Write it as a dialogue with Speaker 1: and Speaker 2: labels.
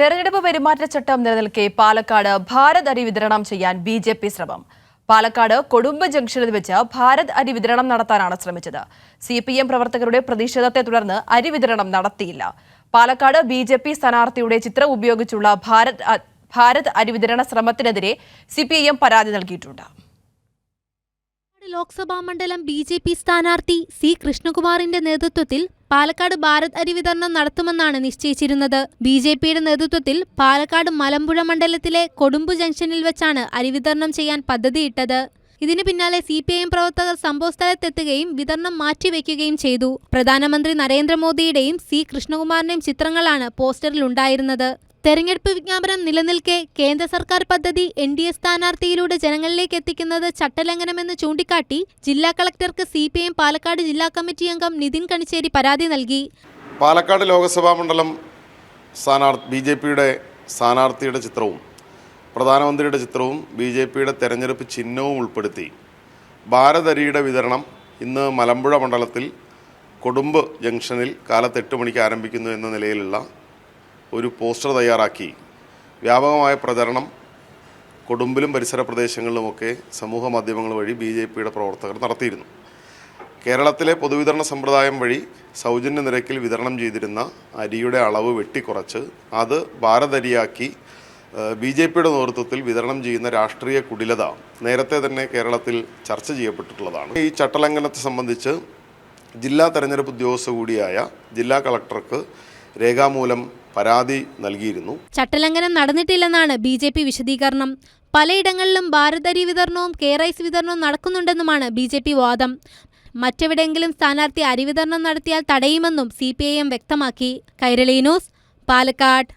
Speaker 1: തെരഞ്ഞെടുപ്പ് പെരുമാറ്റച്ചട്ടം നിലനിൽക്കെ പാലക്കാട് ഭാരത് അരി വിതരണം ചെയ്യാൻ ബി ജെ പി ശ്രമം. പാലക്കാട് കൊടുമ്പ് ജംഗ്ഷനിൽ വെച്ച് ഭാരത് അരി വിതരണം നടത്താനാണ് ശ്രമിച്ചത്. സി പി എം പ്രവർത്തകരുടെ പ്രതിഷേധത്തെ തുടർന്ന് അരി വിതരണം നടത്തിയില്ല. പാലക്കാട് ബി ജെ പി സ്ഥാനാർത്ഥിയുടെ ചിത്രം ഉപയോഗിച്ചുള്ള ഭാരത് ഭാരത് അരി വിതരണ ശ്രമത്തിനെതിരെ സി പി ഐ എം പരാതി നൽകിയിട്ടുണ്ട്.
Speaker 2: ലോക്സഭാ മണ്ഡലം ബി ജെ പി സ്ഥാനാർത്ഥി സി കൃഷ്ണകുമാറിന്റെ നേതൃത്വത്തിൽ പാലക്കാട് ഭാരത് അരി വിതരണം നടത്തുമെന്നാണ് നിശ്ചയിച്ചിരുന്നത്. ബി ജെ പിയുടെ നേതൃത്വത്തിൽ പാലക്കാട് മലമ്പുഴ മണ്ഡലത്തിലെ കൊടുമ്പു ജംഗ്ഷനിൽ വെച്ചാണ് അരി വിതരണം ചെയ്യാൻ പദ്ധതിയിട്ടത്. ഇതിനു പിന്നാലെ സി പി ഐ എം പ്രവർത്തകർ സംഭവസ്ഥലത്തെത്തുകയും വിതരണം മാറ്റിവെക്കുകയും ചെയ്തു. പ്രധാനമന്ത്രി നരേന്ദ്രമോദിയുടെയും സി കൃഷ്ണകുമാറിന്റെയും ചിത്രങ്ങളാണ് പോസ്റ്ററിൽ ഉണ്ടായിരുന്നത് തെരഞ്ഞെടുപ്പ് വിജ്ഞാപനം നിലനിൽക്കെ കേന്ദ്ര സർക്കാർ പദ്ധതി എൻ ഡി എ സ്ഥാനാർത്ഥിയിലൂടെ ജനങ്ങളിലേക്ക് എത്തിക്കുന്നത് ചട്ടലംഘനമെന്ന് ചൂണ്ടിക്കാട്ടി ജില്ലാ കളക്ടർക്ക് സി പി എം പാലക്കാട് ജില്ലാ കമ്മിറ്റി അംഗം നിതിൻ കണിച്ചേരി പരാതി നൽകി.
Speaker 3: പാലക്കാട് ലോക്സഭാ മണ്ഡലം സ്ഥാനാർത്ഥി ബി ജെ പിയുടെ സ്ഥാനാർത്ഥിയുടെ ചിത്രവും പ്രധാനമന്ത്രിയുടെ ചിത്രവും ബി ജെ പിയുടെ തെരഞ്ഞെടുപ്പ് ചിഹ്നവും ഉൾപ്പെടുത്തി. ഭാരതരിയുടെ വിതരണം ഇന്ന് മലമ്പുഴ മണ്ഡലത്തിൽ കൊടുമ്പ് ജംഗ്ഷനിൽ കാലത്ത് എട്ട് മണിക്ക് ആരംഭിക്കുന്നു എന്ന നിലയിലുള്ള ഒരു പോസ്റ്റർ തയ്യാറാക്കി. വ്യാപകമായ പ്രചരണം കൊടുമ്പിലും പരിസര പ്രദേശങ്ങളിലുമൊക്കെ സമൂഹ മാധ്യമങ്ങൾ വഴി ബി ജെ പിയുടെ പ്രവർത്തകർ നടത്തിയിരുന്നു. കേരളത്തിലെ പൊതുവിതരണ സമ്പ്രദായം വഴി സൗജന്യ നിരക്കിൽ വിതരണം ചെയ്തിരുന്ന അരിയുടെ അളവ് വെട്ടിക്കുറച്ച് അത് ഭാരതരിയാക്കി ബി ജെ പിയുടെ നേതൃത്വത്തിൽ വിതരണം ചെയ്യുന്ന രാഷ്ട്രീയ കുടിലത നേരത്തെ തന്നെ കേരളത്തിൽ ചർച്ച ചെയ്യപ്പെട്ടിട്ടുള്ളതാണ്. ഈ ചട്ടലംഘനത്തെ സംബന്ധിച്ച് ജില്ലാ തെരഞ്ഞെടുപ്പ് ഉദ്യോഗസ്ഥ കൂടിയായ ജില്ലാ കളക്ടർക്ക് രേഖാമൂലം പരാതി നൽകിയിരുന്നു.
Speaker 2: ചട്ടലംഘനം നടന്നിട്ടില്ലെന്നാണ് ബി ജെ പി വിശദീകരണം. പലയിടങ്ങളിലും ഭാരതരി വിതരണവും കെ റൈസ് വിതരണവും നടക്കുന്നുണ്ടെന്നുമാണ് ബി ജെ പി വാദം. മറ്റെവിടെയെങ്കിലും സ്ഥാനാർത്ഥി അരിവിതരണം നടത്തിയാൽ തടയുമെന്നും സി പി ഐ എം വ്യക്തമാക്കി. കൈരളി ന്യൂസ് പാലക്കാട്.